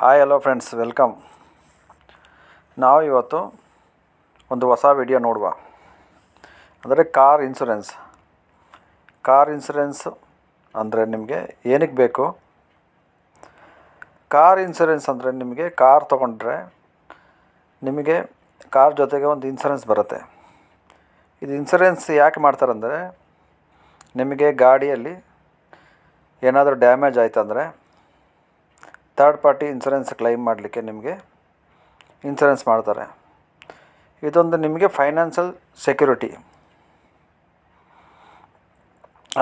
Hi hello friends welcome ನಾವು ಇವತ್ತು ಒಂದು ಹೊಸ ವಿಡಿಯೋ ನೋಡುವ. ಅಂದರೆ ಕಾರ್ ಇನ್ಸುರೆನ್ಸ್ ಕಾರ್ ಇನ್ಸುರೆನ್ಸ್ ಅಂದರೆ ನಿಮಗೆ ಏನಕ್ಕೆ ಬೇಕು? ಕಾರ್ ಇನ್ಸುರೆನ್ಸ್ ಅಂದರೆ ನಿಮಗೆ ಕಾರ್ ತೊಗೊಂಡ್ರೆ ನಿಮಗೆ ಕಾರ್ ಜೊತೆಗೆ ಒಂದು ಇನ್ಸುರೆನ್ಸ್ ಬರುತ್ತೆ. ಇದು ಇನ್ಸುರೆನ್ಸ್ ಯಾಕೆ ಮಾಡ್ತಾರಂದರೆ ನಿಮಗೆ ಗಾಡಿಯಲ್ಲಿ ಏನಾದರೂ ಡ್ಯಾಮೇಜ್ ಆಯ್ತಂದರೆ ತರ್ಡ್ ಪಾರ್ಟಿ ಇನ್ಸುರೆನ್ಸ್ ಕ್ಲೈಮ್ ಮಾಡಲಿಕ್ಕೆ ನಿಮಗೆ ಇನ್ಸುರೆನ್ಸ್ ಮಾಡ್ತಾರೆ. ಇದೊಂದು ನಿಮಗೆ ಫೈನಾನ್ಷಿಯಲ್ ಸೆಕ್ಯೂರಿಟಿ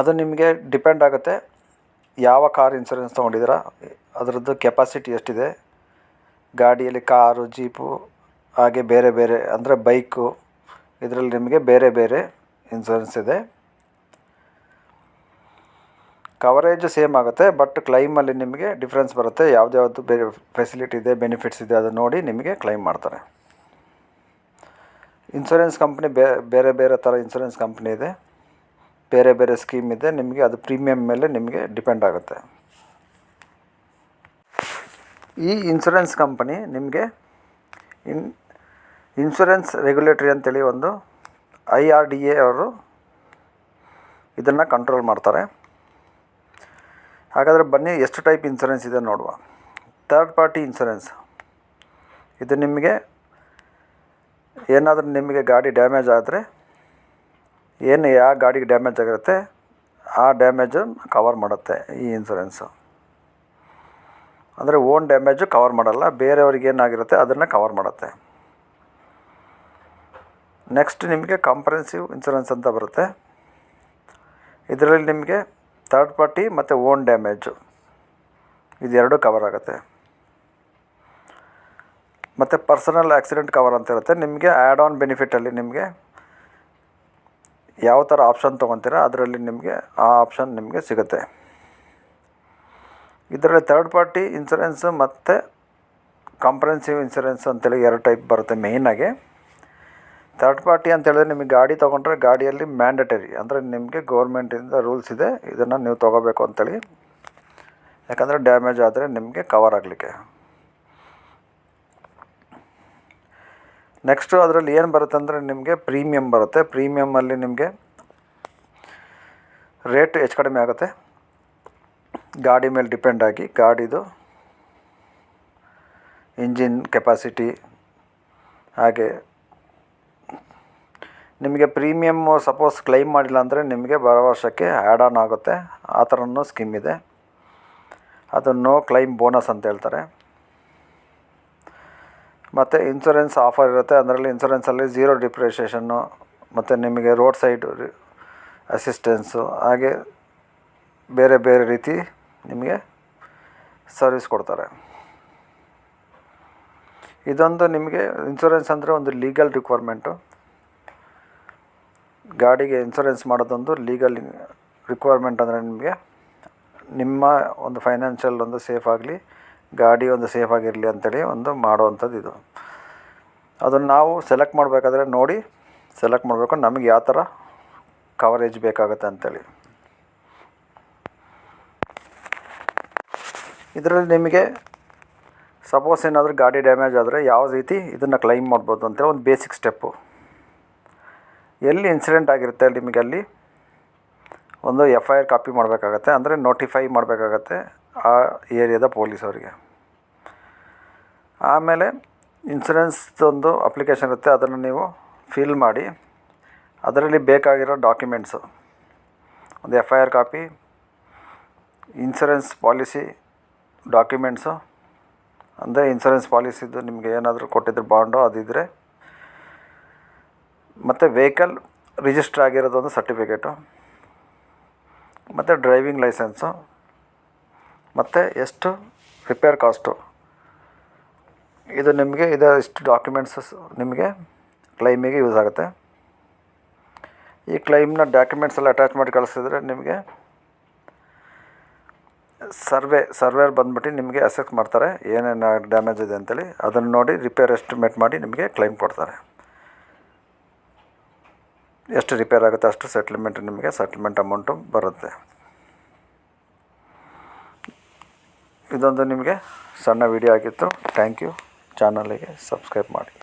ಅದು ನಿಮಗೆ ಡಿಪೆಂಡ್ ಆಗುತ್ತೆ ಯಾವ ಕಾರ್ ಇನ್ಸುರೆನ್ಸ್ ತೊಗೊಂಡಿದ್ದೀರಾ, ಅದರದ್ದು ಕೆಪಾಸಿಟಿ ಎಷ್ಟಿದೆ, ಗಾಡಿಯಲ್ಲಿ ಕಾರು ಜೀಪು ಹಾಗೆ ಬೇರೆ ಬೇರೆ, ಅಂದರೆ ಬೈಕು ಇದರಲ್ಲಿ ನಿಮಗೆ ಬೇರೆ ಬೇರೆ ಇನ್ಸುರೆನ್ಸ್ ಇದೆ. ಕವರೇಜ್ ಸೇಮ್ ಆಗುತ್ತೆ ಬಟ್ ಕ್ಲೈಮಲ್ಲಿ ನಿಮಗೆ ಡಿಫ್ರೆನ್ಸ್ ಬರುತ್ತೆ. ಯಾವ್ದು ಬೇರೆ ಫೆಸಿಲಿಟಿ ಇದೆ ಬೆನಿಫಿಟ್ಸ್ ಇದೆ, ಅದನ್ನು ನೋಡಿ ನಿಮಗೆ ಕ್ಲೈಮ್ ಮಾಡ್ತಾರೆ. ಇನ್ಸೂರೆನ್ಸ್ ಕಂಪ್ನಿ ಬೇರೆ ಬೇರೆ ಥರ ಇನ್ಸೂರೆನ್ಸ್ ಕಂಪ್ನಿ ಇದೆ. ಬೇರೆ ಬೇರೆ ಸ್ಕೀಮ್ ಇದೆ, ನಿಮಗೆ ಅದು ಪ್ರೀಮಿಯಮ್ ಮೇಲೆ ನಿಮಗೆ ಡಿಪೆಂಡ್ ಆಗುತ್ತೆ. ಈ ಇನ್ಸೂರೆನ್ಸ್ ಕಂಪನಿ ನಿಮಗೆ ಇನ್ ಇನ್ಶೂರೆನ್ಸ್ ರೆಗ್ಯುಲೇಟ್ರಿ ಅಂತೇಳಿ ಒಂದು ಐ ಆರ್ ಡಿ ಎ ಅವರು ಇದನ್ನು ಕಂಟ್ರೋಲ್ ಮಾಡ್ತಾರೆ. ಹಾಗಾದರೆ ಬನ್ನಿ, ಎಷ್ಟು ಟೈಪ್ ಇನ್ಸೂರೆನ್ಸ್ ಇದೆ ನೋಡುವ. ಥರ್ಡ್ ಪಾರ್ಟಿ ಇನ್ಸೂರೆನ್ಸ್ ಇದು ನಿಮಗೆ, ಏನಾದರೂ ನಿಮಗೆ ಗಾಡಿ ಡ್ಯಾಮೇಜ್ ಆದರೆ, ಏನು, ಯಾವ ಗಾಡಿಗೆ ಡ್ಯಾಮೇಜ್ ಆಗಿರುತ್ತೆ, ಆ ಡ್ಯಾಮೇಜನ್ನು ಕವರ್ ಮಾಡುತ್ತೆ ಈ ಇನ್ಸೂರೆನ್ಸು ಅಂದರೆ ಓನ್ ಡ್ಯಾಮೇಜು ಕವರ್ ಮಾಡಲ್ಲ, ಬೇರೆಯವ್ರಿಗೆ ಏನಾಗಿರುತ್ತೆ, ಅದನ್ನು ಕವರ್ ಮಾಡುತ್ತೆ. ನೆಕ್ಸ್ಟ್ ನಿಮಗೆ ಕಾಂಪ್ರೆನ್ಸಿವ್ ಇನ್ಸೂರೆನ್ಸ್ ಅಂತ ಬರುತ್ತೆ. ಇದರಲ್ಲಿ ನಿಮಗೆ ತರ್ಡ್ ಪಾರ್ಟಿ ಮತ್ತು ಓನ್ ಡ್ಯಾಮೇಜು ಇದೆರಡು ಕವರ್ ಆಗುತ್ತೆ. ಮತ್ತು ಪರ್ಸನಲ್ ಆಕ್ಸಿಡೆಂಟ್ ಕವರ್ ಅಂತ ಇರುತ್ತೆ. ನಿಮಗೆ ಆ್ಯಡ್ ಆನ್ ಬೆನಿಫಿಟಲ್ಲಿ ನಿಮಗೆ ಯಾವ ಥರ ಆಪ್ಷನ್ ತೊಗೊತೀರ ಅದರಲ್ಲಿ ನಿಮಗೆ ಆ ಆಪ್ಷನ್ ನಿಮಗೆ ಸಿಗುತ್ತೆ. ಇದರಲ್ಲಿ ಥರ್ಡ್ ಪಾರ್ಟಿ ಇನ್ಸೂರೆನ್ಸು ಮತ್ತು ಕಾಂಪ್ರಹೆನ್ಸಿವ್ ಇನ್ಸೂರೆನ್ಸ್ ಅಂತೇಳಿ ಎರಡು ಟೈಪ್ ಬರುತ್ತೆ ಮೇಯ್ನಾಗಿ ತರ್ಡ್ ಪಾರ್ಟಿ ಅಂತ ಹೇಳಿದ್ರೆ ನಿಮಗೆ ಗಾಡಿ ತೊಗೊಂಡ್ರೆ ಗಾಡಿಯಲ್ಲಿ ಮ್ಯಾಂಡಟರಿ ಅಂದರೆ ನಿಮಗೆ ಗೌರ್ಮೆಂಟಿಂದ ರೂಲ್ಸ್ ಇದೆ, ಇದನ್ನು ನೀವು ತೊಗೋಬೇಕು ಅಂತೇಳಿ. ಯಾಕಂದರೆ ಡ್ಯಾಮೇಜ್ ಆದರೆ ನಿಮಗೆ ಕವರ್ ಆಗಲಿಕ್ಕೆ. ನೆಕ್ಸ್ಟು ಅದರಲ್ಲಿ ಏನು ಬರುತ್ತೆ ಅಂದರೆ ನಿಮಗೆ ಪ್ರೀಮಿಯಮ್ ಬರುತ್ತೆ. ಪ್ರೀಮಿಯಮಲ್ಲಿ ನಿಮಗೆ ರೇಟ್ ಹೆಚ್ಚು ಕಡಿಮೆ ಆಗುತ್ತೆ. ಗಾಡಿ ಮೇಲೆ ಡಿಪೆಂಡ್ ಆಗಿ ಗಾಡಿದು ಇಂಜಿನ್ ಕೆಪಾಸಿಟಿ ಹಾಗೆ ನಿಮಗೆ ಪ್ರೀಮಿಯಮ್ಮು ಸಪೋಸ್ ಕ್ಲೈಮ್ ಮಾಡಿಲ್ಲ ಅಂದರೆ ನಿಮಗೆ ಬರೋ ವರ್ಷಕ್ಕೆ ಆ್ಯಡ್ ಆನ್ ಆಗುತ್ತೆ. ಆ ಥರನೂ ಸ್ಕೀಮ್ ಇದೆ. ಅದು ನೋ ಕ್ಲೈಮ್ ಬೋನಸ್ ಅಂತ ಹೇಳ್ತಾರೆ. ಮತ್ತು ಇನ್ಸೂರೆನ್ಸ್ ಆಫರ್ ಇರುತ್ತೆ. ಅದರಲ್ಲಿ ಇನ್ಸೂರೆನ್ಸಲ್ಲಿ ಝೀರೋ ಡಿಪ್ರಿಷಿಯೇಷನ್ನು ಮತ್ತು ನಿಮಗೆ ರೋಡ್ ಸೈಡ್ ಅಸಿಸ್ಟೆನ್ಸು ಹಾಗೆ ಬೇರೆ ಬೇರೆ ರೀತಿ ನಿಮಗೆ ಸರ್ವಿಸ್ ಕೊಡ್ತಾರೆ. ಇದೊಂದು ನಿಮಗೆ ಇನ್ಸೂರೆನ್ಸ್ ಅಂದರೆ ಒಂದು ಲೀಗಲ್ ರಿಕ್ವೈರ್ಮೆಂಟು ಗಾಡಿಗೆ ಇನ್ಸೂರೆನ್ಸ್ ಮಾಡೋದೊಂದು ಲೀಗಲ್ ರಿಕ್ವೈರ್ಮೆಂಟ್ ಅಂದರೆ ನಿಮಗೆ ನಿಮ್ಮ ಒಂದು ಫೈನಾನ್ಷಿಯಲ್ ಒಂದು ಸೇಫ್ ಆಗಲಿ, ಗಾಡಿ ಒಂದು ಸೇಫ್ ಆಗಿರಲಿ ಅಂತೇಳಿ ಒಂದು ಮಾಡುವಂಥದ್ದು ಇದು. ಅದನ್ನು ನಾವು ಸೆಲೆಕ್ಟ್ ಮಾಡಬೇಕಾದ್ರೆ ನೋಡಿ ಸೆಲೆಕ್ಟ್ ಮಾಡಬೇಕು ನಮಗೆ ಯಾವ ಥರ ಕವರೇಜ್ ಬೇಕಾಗುತ್ತೆ ಅಂಥೇಳಿ ಇದರಲ್ಲಿ ನಿಮಗೆ ಸಪೋಸ್ ಏನಾದರೂ ಗಾಡಿ ಡ್ಯಾಮೇಜ್ ಆದರೆ ಯಾವ ರೀತಿ ಇದನ್ನು ಕ್ಲೈಮ್ ಮಾಡ್ಬೋದು ಅಂತೇಳಿ ಒಂದು ಬೇಸಿಕ್ ಸ್ಟೆಪ್ಪು ಎಲ್ಲಿ ಇನ್ಸಿಡೆಂಟ್ ಆಗಿರುತ್ತೆ ನಿಮಗೆ ಅಲ್ಲಿ ಒಂದು ಎಫ್ ಐ ಆರ್ ಕಾಪಿ ಮಾಡಬೇಕಾಗತ್ತೆ, ಅಂದರೆ ನೋಟಿಫೈ ಮಾಡಬೇಕಾಗತ್ತೆ ಆ ಏರಿಯಾದ ಪೊಲೀಸ್ ಅವರಿಗೆ. ಆಮೇಲೆ ಇನ್ಸೂರೆನ್ಸ್ದೊಂದು ಅಪ್ಲಿಕೇಶನ್ ಇರುತ್ತೆ, ಅದನ್ನು ನೀವು ಫಿಲ್ ಮಾಡಿ, ಅದರಲ್ಲಿ ಬೇಕಾಗಿರೋ ಡಾಕ್ಯುಮೆಂಟ್ಸು ಒಂದು F I R copy insurance policy documents ಅಂದರೆ ಇನ್ಸೂರೆನ್ಸ್ ಪಾಲಿಸಿದು ನಿಮಗೆ ಏನಾದರೂ ಕೊಟ್ಟಿದ್ರೆ ಬಾಂಡು ಅದಿದ್ದರೆ ಮತ್ತು ವೆಹಿಕಲ್ ರಿಜಿಸ್ಟ್ರ್ ಆಗಿರೋದೊಂದು ಸರ್ಟಿಫಿಕೇಟು ಮತ್ತು ಡ್ರೈವಿಂಗ್ ಲೈಸೆನ್ಸು ಮತ್ತು ಎಷ್ಟು ರಿಪೇರ್ ಕಾಸ್ಟು ಇದು ನಿಮಗೆ, ಇದು ಇಷ್ಟು ಡಾಕ್ಯುಮೆಂಟ್ಸಸ್ ನಿಮಗೆ ಕ್ಲೈಮಿಗೆ ಯೂಸ್ ಆಗುತ್ತೆ. ಈ ಕ್ಲೈಮ್ನ ಡಾಕ್ಯುಮೆಂಟ್ಸ್ ಎಲ್ಲ ಅಟ್ಯಾಚ್ ಮಾಡಿ ಕಳಿಸಿದ್ರೆ ನಿಮಗೆ ಸರ್ವೆ, ಸರ್ವೇರ್ ಬಂದ್ಬಿಟ್ಟು ನಿಮಗೆ ಅಸೆಸ್ ಮಾಡ್ತಾರೆ ಏನೇನು ಡ್ಯಾಮೇಜ್ ಇದೆ ಅಂತೇಳಿ. ಅದನ್ನು ನೋಡಿ ರಿಪೇರ್ ಎಸ್ಟಿಮೇಟ್ ಮಾಡಿ ನಿಮಗೆ ಕ್ಲೈಮ್ ಕೊಡ್ತಾರೆ. ಎಷ್ಟು ರಿಪೇರ್ ಆಗುತ್ತೆ ಅಷ್ಟು ಸೆಟ್ಲ್ಮೆಂಟ್ ನಿಮಗೆ ಸೆಟ್ಲ್ಮೆಂಟ್ ಅಮೌಂಟು ಬರುತ್ತೆ. ಇದೊಂದು ನಿಮಗೆ ಸಣ್ಣ ವಿಡಿಯೋ ಆಗಿತ್ತು. ಥ್ಯಾಂಕ್ ಯು ಚಾನಲಿಗೆ ಸಬ್ಸ್ಕ್ರೈಬ್ ಮಾಡಿ.